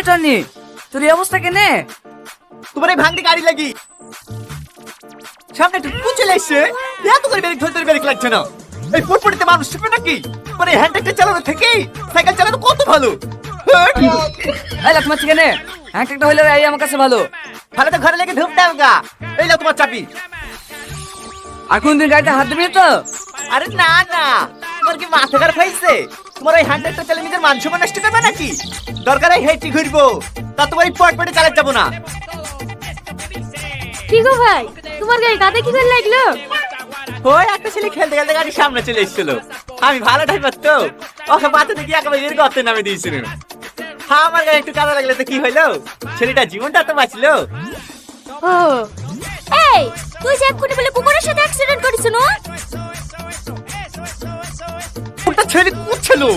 এই টনি তোর এই অবস্থা কেনে? তোমার এই ভাঙটি গাড়ি লাগি। সামনে একটু চলে এসছে এত করে ব্রেক ধরতে ব্রেক লাগছে না। এই ফুটফুটিতে মানুষ শিখবে নাকি? মানে হ্যান্ড ট্যাক্টর চালানো থেকে সাইকেল চালানো কত ভালো। হ্যাঁ? এই লাখ মারছি কেনে? হ্যাঁ একটা হইলে এই আমার কাছে ভালো। ভালো তো ঘরে লেগে ধূপ দাও গা এই নাও তোমার চাবি। আর কোনদিন গাড়িতে হাত দিবি তো? আরে না না। তোমার কি মাথা খারাপ হয়েছে? তোমার চালিয়ে নিজের মান সম্মান নষ্ট করবে নাকি? দরকার হয় হেঁটে ঘুরবো। তা তোমার এই পট পটে চালাতে যাব না। কি গো ভাই? তোমার গায়ে গাদা কি করে লাগল? ওই একটা ছেলে খেলতে খেলতে গাড়ি সামনে চলে এসেছিল। আমি ভালো ড্রাইভার তো। ওকে মাথা থেকে একেবারে এর গর্তে নামে দিয়েছিল। হ্যাঁ আমার গায়ে একটু কাদা লাগলে তো কি হইল ছেলেটা জীবনটা তো বাঁচলো। ও। এই তুই যে এক্ষুনি বলে আরে কোন ছেলে